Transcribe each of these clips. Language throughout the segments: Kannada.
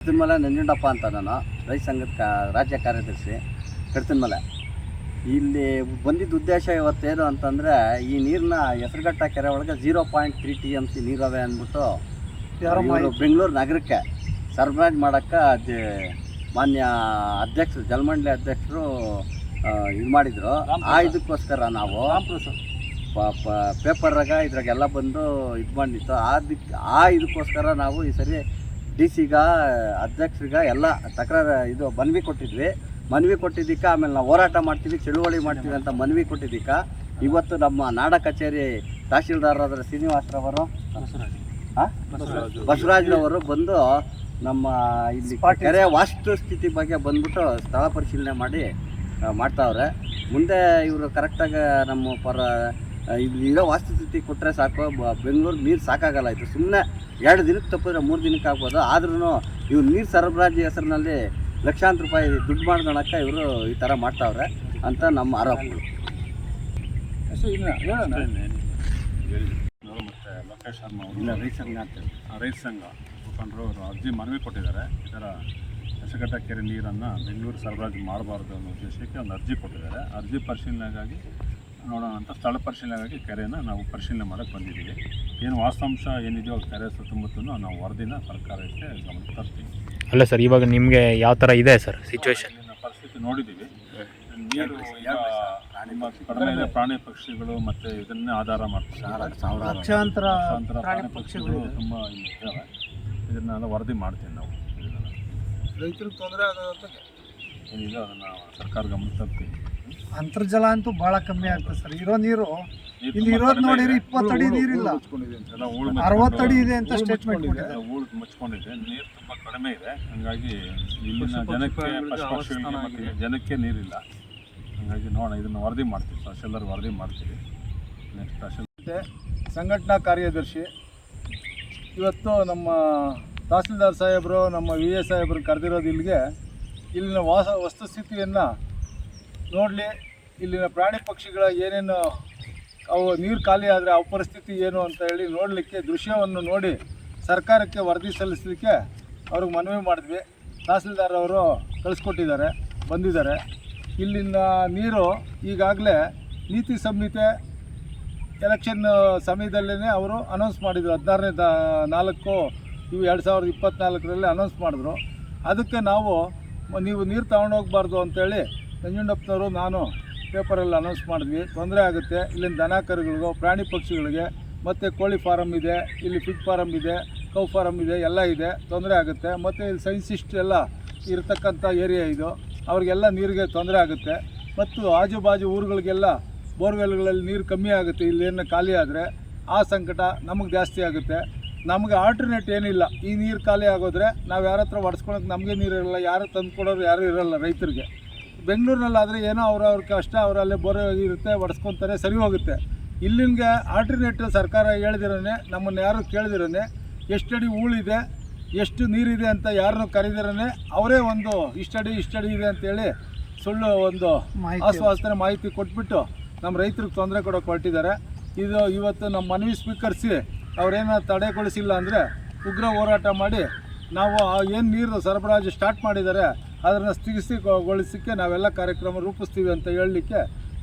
ಕಡ್ತಿನ್ಮಲೆ ನಂಜುಂಡಪ್ಪ ಅಂತ ನಾನು ರೈತ ಸಂಘದ ಕಾ ರಾಜ್ಯ ಕಾರ್ಯದರ್ಶಿ ಕಡ್ತಿನ್ಮಲೆ ಇಲ್ಲಿ ಬಂದಿದ್ದ ಉದ್ದೇಶ ಇವತ್ತೇನು ಅಂತಂದರೆ ಈ ನೀರನ್ನ ಹೆಸರುಘಟ್ಟ ಕೆರೆ ಒಳಗೆ zero point three T M C ನೀರವೆ ಅಂದ್ಬಿಟ್ಟು ಬೆಂಗಳೂರು ನಗರಕ್ಕೆ ಸರಬರಾಜು ಮಾಡೋಕ್ಕೆ ಮಾನ್ಯ ಅಧ್ಯಕ್ಷರು ಜಲಮಂಡಳಿ ಅಧ್ಯಕ್ಷರು ಇದು ಮಾಡಿದರು. ಆ ಇದಕ್ಕೋಸ್ಕರ ನಾವು ಪೇಪರಾಗ ಇದ್ರಾಗೆಲ್ಲ ಬಂದು ಇದು ಮಾಡಿತ್ತು. ಆ ದಿಕ್ ಆ ಇದಕ್ಕೋಸ್ಕರ ನಾವು ಈ ಸರಿ ಡಿ ಸಿಗ ಅಧ್ಯಕ್ಷರಿಗ ಎಲ್ಲ ತಕರಾರು ಇದು ಮನವಿ ಕೊಟ್ಟಿದ್ವಿ. ಮನವಿ ಕೊಟ್ಟಿದ್ದಕ್ಕೆ ಆಮೇಲೆ ನಾವು ಹೋರಾಟ ಮಾಡ್ತೀವಿ ಚಳುವಳಿ ಮಾಡ್ತೀವಿ ಅಂತ ಮನವಿ ಕೊಟ್ಟಿದ್ದಕ್ಕೆ. ಇವತ್ತು ನಮ್ಮ ನಾಡ ಕಚೇರಿ ತಹಶೀಲ್ದಾರರಾದ ಶ್ರೀನಿವಾಸರವರು? ಬಸವರಾಜ್ರವರು ಬಂದು ನಮ್ಮ ಇಲ್ಲಿ ಕೆರೆ ವಾಸ್ತು ಸ್ಥಿತಿ ಬಗ್ಗೆ ಬಂದ್ಬಿಟ್ಟು ಸ್ಥಳ ಪರಿಶೀಲನೆ ಮಾಡಿ ಮಾಡ್ತಾವ್ರೆ. ಮುಂದೆ ಇವರು ಕರೆಕ್ಟಾಗಿ ನಮ್ಮ ಪರ ಇಲ್ಲಿ ಇರೋ ವಾಸ್ತುಸ್ಥಿತಿ ಕೊಟ್ಟರೆ ಸಾಕು. ಬೆಂಗಳೂರು ನೀರು ಸಾಕಾಗಲ್ಲ ಇದು ಸುಮ್ಮನೆ ಎರಡು ದಿನಕ್ಕೆ ತಪ್ಪಿದ್ರೆ ಮೂರು ದಿನಕ್ಕೆ ಆಗ್ಬೋದು. ಆದ್ರೂ ಇವ್ರು ನೀರು ಸರಬರಾಜು ಹೆಸರಿನಲ್ಲಿ ಲಕ್ಷಾಂತರ ರೂಪಾಯಿ ದುಡ್ಡು ಮಾಡ್ಕೊಳಕ್ಕೆ ಇವರು ಈ ಥರ ಮಾಡ್ತಾವ್ರೆ ಅಂತ ನಮ್ಮ ಆರೋಪಗಳು. ಮತ್ತು ಲೋಕೇಶ್ ಶರ್ಮಾ ಅವರು. ಇಲ್ಲ ರೈತ ಸಂಘ ಅಂತೇಳಿ ಆ, ರೈತ ಸಂಘ. ಮುಖಂಡರು ಅವರು ಅರ್ಜಿ ಮನವಿ ಕೊಟ್ಟಿದ್ದಾರೆ. ಈ ಥರ ಹೆಸಗಟ್ಟ ಕೆರೆ ನೀರನ್ನು ಬೆಂಗಳೂರು ಸರಬರಾಜು ಮಾಡಬಾರ್ದು ಅನ್ನೋ ಉದ್ದೇಶಕ್ಕೆ ಒಂದು ಅರ್ಜಿ ಕೊಟ್ಟಿದ್ದಾರೆ. ಅರ್ಜಿ ಪರಿಶೀಲನೆಗಾಗಿ ನೋಡೋಣ ಅಂತ ಸ್ಥಳ ಪರಿಶೀಲನೆಗಾಗಿ ಕೆರೆಯನ್ನು ನಾವು ಪರಿಶೀಲನೆ ಮಾಡೋಕ್ಕೆ ಬಂದಿದ್ದೀವಿ. ಏನು ವಾಸ್ತವಾಂಶ ಏನಿದೆಯೋ ಕೆರೆ ಸುತ್ತಮುತ್ತಲೂ ನಾವು ವರದಿನ ಸರ್ಕಾರಕ್ಕೆ ಗಮನ ತರ್ತೀವಿ. ಅಲ್ಲ ಸರ್ ಇವಾಗ ನಿಮಗೆ ಯಾವ ಥರ ಇದೆ ಸರ್ ಸಿಚುವೇಶನ್ ಪರಿಸ್ಥಿತಿ ನೋಡಿದ್ದೀವಿ. ನೀರು ನಿಮ್ಮ ಕಡಿಮೆ ಇದೆ ಪ್ರಾಣಿ ಪಕ್ಷಿಗಳು ಮತ್ತು ಇದನ್ನೇ ಆಧಾರ ಮಾಡ್ತಾರೆ ಲಕ್ಷಾಂತರ ಪ್ರಾಣಿ ಪಕ್ಷಿಗಳು ತುಂಬ ಇಲ್ಲಿ ಇದ್ದಾವೆ ಇದನ್ನೆಲ್ಲ ವರದಿ ಮಾಡ್ತೀವಿ ನಾವು. ರೈತರಿಗೆ ತೊಂದರೆ ಆಗೋದಂತ ಏನಿದೆ ಅದನ್ನು ಸರ್ಕಾರ ಗಮನ ತರ್ತೀವಿ. ಅಂತರ್ಜಲ ಅಂತೂ ಬಹಳ ಕಮ್ಮಿ ಆಗ್ತದೆ ಸರ್. ಇರೋ ನೀರು ಇಲ್ಲಿ ಇರೋದು ನೋಡಿರಿ ಇಪ್ಪತ್ತಡಿ ಇಪ್ಪತ್ತು ಅಡಿ ನೀರಿಲ್ಲ. ಅರವತ್ತಡಿ ಹೂಳು ಅರವತ್ತು ಅಡಿ ಇದೆ ಅಂತ ಸ್ಟೇಟ್ಮೆಂಟ್. ಮುಚ್ಕೊಂಡಿದೆ. ನೀರು ತುಂಬ ಕಡಿಮೆ ಇದೆ. ಹಂಗಾಗಿ ಇಲ್ಲಿನ ಜನಕ್ಕೆ ಜನಕ್ಕೆ ನೀರಿಲ್ಲ. ಹಂಗಾಗಿ ನೋಡೋಣ ಇದನ್ನು ವರದಿ ಮಾಡ್ತೀವಿ ತಹಶೀಲ್ದಾರ್ ವರದಿ ಮಾಡ್ತೀವಿ. ನೆಕ್ಸ್ಟ್ ತಹಶೀಲ್ ಸಂಘಟನಾ ಕಾರ್ಯದರ್ಶಿ. ಇವತ್ತು ನಮ್ಮ ತಹಸೀಲ್ದಾರ್ ಸಾಹೇಬರು ನಮ್ಮ ವಿ ಎ ಸಾಹೇಬರು ಕರೆದಿರೋದು ಇಲ್ಲಿಗೆ. ಇಲ್ಲಿನ ವಾಸ ವಸ್ತುಸ್ಥಿತಿಯನ್ನು ನೋಡಲಿ, ಇಲ್ಲಿನ ಪ್ರಾಣಿ ಪಕ್ಷಿಗಳ ಏನೇನು, ಅವು ನೀರು ಖಾಲಿ ಆದರೆ ಅವು ಪರಿಸ್ಥಿತಿ ಏನು ಅಂತ ಹೇಳಿ ನೋಡಲಿಕ್ಕೆ, ದೃಶ್ಯವನ್ನು ನೋಡಿ ಸರ್ಕಾರಕ್ಕೆ ವರದಿ ಸಲ್ಲಿಸಲಿಕ್ಕೆ ಅವ್ರಿಗೆ ಮನವಿ ಮಾಡಿದ್ವಿ. ತಹಸೀಲ್ದಾರ್ ಅವರು ಕಳಿಸ್ಕೊಟ್ಟಿದ್ದಾರೆ, ಬಂದಿದ್ದಾರೆ. ಇಲ್ಲಿನ ನೀರು ಈಗಾಗಲೇ ನೀತಿ ಸಂಹಿತೆ ಎಲೆಕ್ಷನ್ ಸಮಯದಲ್ಲೇ ಅವರು ಅನೌನ್ಸ್ ಮಾಡಿದರು. ಹದಿನಾರನೇ ದ, ನಾಲ್ಕು, ಇವು ಎರಡು ಸಾವಿರದ ಇಪ್ಪತ್ತ್ನಾಲ್ಕರಲ್ಲಿ ಅನೌನ್ಸ್ ಮಾಡಿದ್ರು. ಅದಕ್ಕೆ ನಾವು, ನೀವು ನೀರು ತಗೊಂಡೋಗ್ಬಾರ್ದು ಅಂತೇಳಿ ನಂಜುಂಡಪ್ಪನವರು ನಾನು ಪೇಪರಲ್ಲಿ ಅನೌನ್ಸ್ ಮಾಡಿದ್ವಿ. ತೊಂದರೆ ಆಗುತ್ತೆ. ಇಲ್ಲಿನ ದನ ಕರುಗಳಿಗೂ, ಪ್ರಾಣಿ ಪಕ್ಷಿಗಳಿಗೆ, ಮತ್ತು ಕೋಳಿ ಫಾರಮ್ ಇದೆ, ಇಲ್ಲಿ ಫಿಗ್ ಫಾರಮ್ ಇದೆ, ಕೌ ಫಾರಮ್ ಇದೆ, ಎಲ್ಲ ಇದೆ. ತೊಂದರೆ ಆಗುತ್ತೆ. ಮತ್ತು ಇಲ್ಲಿ ಸೈನ್ಸಿಸ್ಟ್ ಎಲ್ಲ ಇರತಕ್ಕಂಥ ಏರಿಯಾ ಇದು. ಅವ್ರಿಗೆಲ್ಲ ನೀರಿಗೆ ತೊಂದರೆ ಆಗುತ್ತೆ. ಮತ್ತು ಆಜು ಬಾಜು ಊರುಗಳಿಗೆಲ್ಲ ಬೋರ್ವೆಲ್ಗಳಲ್ಲಿ ನೀರು ಕಮ್ಮಿ ಆಗುತ್ತೆ. ಇಲ್ಲೇನು ಖಾಲಿ ಆದರೆ ಆ ಸಂಕಟ ನಮಗೆ ಜಾಸ್ತಿ ಆಗುತ್ತೆ. ನಮಗೆ ಆಲ್ಟರ್ನೇಟ್ ಏನಿಲ್ಲ. ಈ ನೀರು ಖಾಲಿ ಆಗೋದ್ರೆ ನಾವು ಯಾರ ಹತ್ರ ಒಡ್ಸ್ಕೊಳಕ್ಕೆ ನಮಗೆ ನೀರು ಇರೋಲ್ಲ. ಯಾರು ತಂದು ಕೊಡೋರು ಯಾರು ಇರಲ್ಲ ರೈತರಿಗೆ. ಬೆಂಗಳೂರಿನಲ್ಲಾದರೆ ಏನೋ ಅವ್ರ ಅವ್ರ ಕಷ್ಟ ಅವರಲ್ಲೇ ಬೋರ್ ಇರುತ್ತೆ ಒಡ್ಸ್ಕೊತಾರೆ ಸರಿ ಹೋಗುತ್ತೆ. ಇಲ್ಲಿಂದ ಆಲ್ಟರ್ನೇಟಿವ್ ಸರ್ಕಾರ ಹೇಳಿದಿರೋನೆ ನಮ್ಮನ್ನು ಯಾರು ಕೇಳಿದಿರೋನೆ ಎಷ್ಟಡಿ ಹೂಳಿದೆ ಎಷ್ಟು ನೀರಿದೆ ಅಂತ ಯಾರನ್ನು ಕರೆದಿರನೆ ಅವರೇ ಒಂದು ಇಷ್ಟಡಿ ಇಷ್ಟಡಿ ಇದೆ ಅಂತೇಳಿ ಸುಳ್ಳು ಒಂದು ಆಶ್ವಾಸನೆ ಮಾಹಿತಿ ಕೊಟ್ಬಿಟ್ಟು ನಮ್ಮ ರೈತರಿಗೆ ತೊಂದರೆ ಕೊಡೋಕೆ ಹೊರಟಿದ್ದಾರೆ. ಇದು ಇವತ್ತು ನಮ್ಮ ಮನವಿ ಸ್ವೀಕರಿಸಿ ಅವರೇನೋ ತಡೆಗೊಳಿಸಿಲ್ಲ ಅಂದರೆ ಉಗ್ರ ಹೋರಾಟ ಮಾಡಿ ನಾವು ಏನು ನೀರು ಸರಬರಾಜು ಸ್ಟಾರ್ಟ್ ಮಾಡಿದ್ದಾರೆ ಅದನ್ನು ಸ್ಥಗಿತಗೊಳಿಸಲಿಕ್ಕೆ ನಾವೆಲ್ಲ ಕಾರ್ಯಕ್ರಮ ರೂಪಿಸ್ತೀವಿ ಅಂತ ಹೇಳಲಿಕ್ಕೆ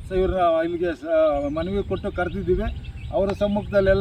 ಸೊ ಇವ್ರನ್ನ ಇಲ್ಲಿಗೆ ಮನವಿ ಕೊಟ್ಟು ಕರೆದಿದ್ದೀವಿ. ಅವರ ಸಮ್ಮುಖದಲ್ಲೆಲ್ಲ